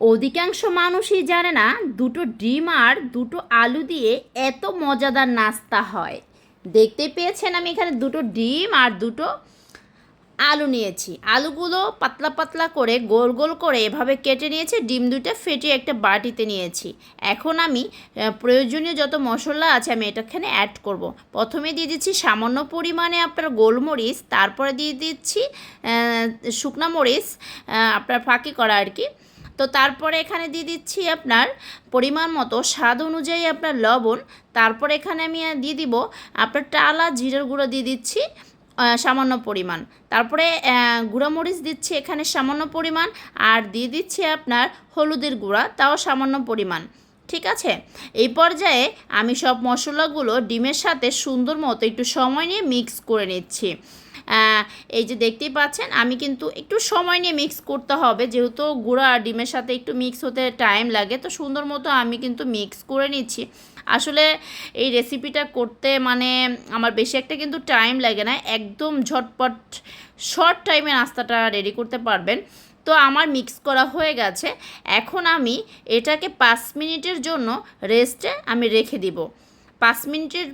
অধিকাংশ মানুষই জানে না, দুটো ডিম আর দুটো আলু দিয়ে এত মজাদার নাস্তা হয়। দেখতে পেয়েছেন আমি এখানে দুটো ডিম আর দুটো আলু নিয়েছি। আলুগুলো পাতলা পাতলা করে গোল গোল করে এভাবে কেটে নিয়েছি, ডিম দুটো ফেটিয়ে একটা বাটিতে নিয়েছি। এখন আমি প্রয়োজনীয় যত মশলা আছে আমি এটাখানে অ্যাড করব। প্রথমে দিয়ে দিচ্ছি সামান্য পরিমাণে আপনার গোলমরিচ, তারপরে দিয়ে দিচ্ছি শুকনা মরিচ আপনার ফাঁকি করা আর কি। তো তারপরে এখানে দিয়ে দিচ্ছি আপনার পরিমাণ মতো, স্বাদ অনুযায়ী আপনার লবণ। তারপর এখানে আমি দিয়ে দিব আপনার টালা, জিরের গুঁড়ো দিয়ে দিচ্ছি সামান্য পরিমাণ। তারপরে গুঁড়ামরিচ দিচ্ছি এখানে সামান্য পরিমাণ, আর দিয়ে দিচ্ছি আপনার হলুদের গুঁড়া, তাও সামান্য পরিমাণ। ঠিক আছে? এই পর্যায়ে আমি সব মশলাগুলো ডিমের সাথে সুন্দর মতো একটু সময় নিয়ে মিক্স করে নিচ্ছি। এই যে দেখতেই পাচ্ছেন, আমি কিন্তু একটু সময় নিয়ে মিক্স করতে হবে। যেহেতু গুঁড়া আর ডিমের সাথে একটু মিক্স হতে টাইম লাগে, তো সুন্দর মতো আমি কিন্তু মিক্স করে নিচ্ছি। আসলে এই রেসিপিটা করতে মানে আমার বেশি একটা কিন্তু টাইম লাগে না। একদম ঝটপট শর্ট টাইমে নাস্তাটা রেডি করতে পারবেন। তো আমার মিক্স করা হয়ে গেছে। এখন আমি এটাকে পাঁচ মিনিটের জন্য রেস্টে আমি রেখে দিব। পাঁচ মিনিটের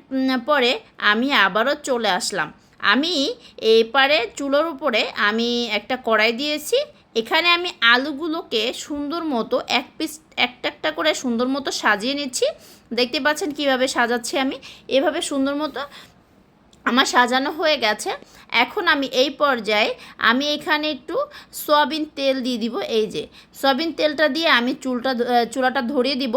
পরে আমি আবারও চলে আসলাম। আমি এপারে চুলোর উপরে আমি একটা কড়াই দিয়েছি। এখানে আমি আলুগুলোকে সুন্দর মতো এক পিস একটা একটা করে সুন্দর মতো সাজিয়ে নিচ্ছি। দেখতে পাচ্ছেন কীভাবে সাজাচ্ছি আমি? এভাবে সুন্দর মতো আমার সাজানো হয়ে গেছে। এখন আমি এই পর্যায়ে আমি এখানে একটু সয়াবিন তেল দিয়ে দিব। এই যে, সয়াবিন তেলটা দিয়ে আমি চুলটা চুলাটা ধরিয়ে দিব।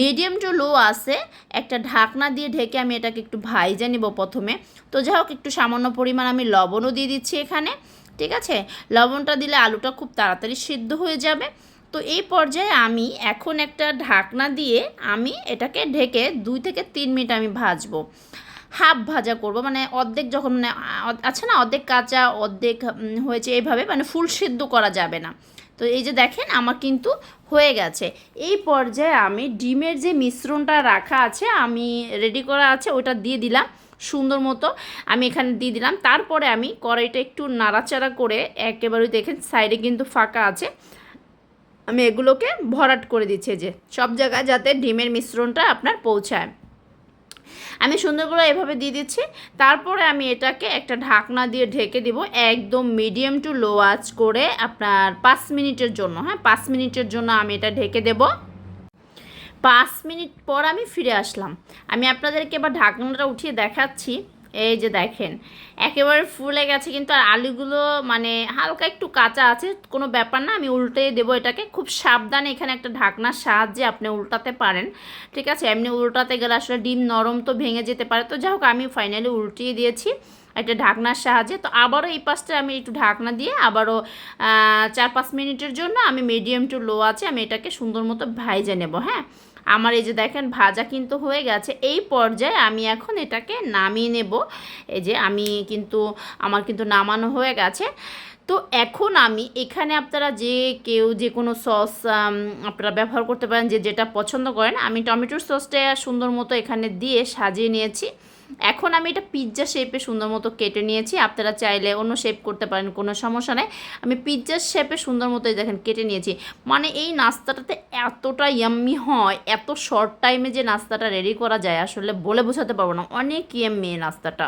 মিডিয়াম টু লো আছে, একটা ঢাকনা দিয়ে ঢেকে আমি এটাকে একটু ভাইজে নিব প্রথমে। তো যাই হোক, একটু সামান্য পরিমাণ আমি লবণও দিয়ে দিচ্ছি এখানে, ঠিক আছে? লবণটা দিলে আলুটা খুব তাড়াতাড়ি সিদ্ধ হয়ে যাবে। তো এই পর্যায়ে আমি এখন একটা ঢাকনা দিয়ে আমি এটাকে ঢেকে দুই থেকে তিন মিনিট আমি ভাজবো। হাফ ভাজা করব মানে অর্ধেক যখন মানে আছে না, অর্ধেক কাঁচা, অর্ধেক হয়েছে এইভাবে মানে ফুল সিদ্ধ করা যাবে না। তো এই যে দেখেন, আমার কিন্তু হয়ে গেছে। এই পর্যায়ে আমি ডিমের যে মিশ্রণটা রাখা আছে, আমি রেডি করা আছে, ওটা দিয়ে দিলাম সুন্দর মতো। আমি এখানে দিয়ে দিলাম। তারপরে আমি কড়াইটা একটু নাড়াচাড়া করে একেবারে দেখেন, সাইডে কিন্তু ফাঁকা আছে। আমি এগুলোকে ভরাট করে দিচ্ছি যে। সব জায়গায় যাতে ডিমের মিশ্রণটা আপনার পৌঁছায়। আমি সুন্দর করে এভাবে দিয়ে দিচ্ছি। তারপরে আমি এটাকে একটা ঢাকনা দিয়ে ঢেকে দিব একদম মিডিয়াম টু লো আঁচ করে আপনার পাঁচ মিনিটের জন্য। হ্যাঁ পাঁচ মিনিটের জন্য আমি এটা ঢেকে দেব। পাঁচ মিনিট পর আমি ফিরে আসলাম। আমি আপনাদেরকে এবার ঢাকনাটা উঠিয়ে দেখাচ্ছি। এই যে দেখেন, একেবারে ফুলে গেছে কিন্তু আর আলুগুলো মানে হালকা একটু কাঁচা আছে, কোনো ব্যাপার না, আমি উল্টে দেবো এটাকে। খুব সাবধানে এখানে একটা ঢাকনার সাহায্যে আপনি উল্টাতে পারেন, ঠিক আছে? এমনি উল্টাতে গেলে আসলে ডিম নরম তো ভেঙে যেতে পারে। তো যাই হোক, আমি ফাইনালি উল্টিয়ে দিয়েছি একটা ঢাকনার সাহায্যে। তো আবারও এই পাশটা আমি একটু ঢাকনা দিয়ে আবারও চার পাঁচ মিনিটের জন্য আমি মিডিয়াম টু লো আছে, আমি এটাকে সুন্দর মতো ভাইজে নেব হ্যাঁ? আমার এই যে দেখেন, ভাজা কিন্তু হয়ে গেছে। এই পর্যায়ে আমি এখন এটাকে নামিয়ে নেব। এই যে আমি কিন্তু, আমার কিন্তু নামানো হয়ে গেছে। তো এখন আমি এখানে আপনারা যে কেউ যে কোনো সস আপনারা ব্যবহার করতে পারেন যে যেটা পছন্দ করেন, আমি টমেটোর সসটা সুন্দর মতো এখানে দিয়ে সাজিয়ে নিয়েছি। এখন আমি এটা পিৎজা শেপে সুন্দর মতো কেটে নিয়েছি। আপনারা চাইলে অন্য শেপ করতে পারেন, কোনো সমস্যা নেই। আমি পিৎজার শেপে সুন্দর মতোই দেখেন কেটে নিয়েছি। মানে এই নাস্তাটাতে এতটা ইয়াম্মি হয়, এত শর্ট টাইমে যে নাস্তাটা রেডি করা যায়, আসলে বলে বোঝাতে পারব না। অনেক ইয়াম্মি এই নাস্তাটা।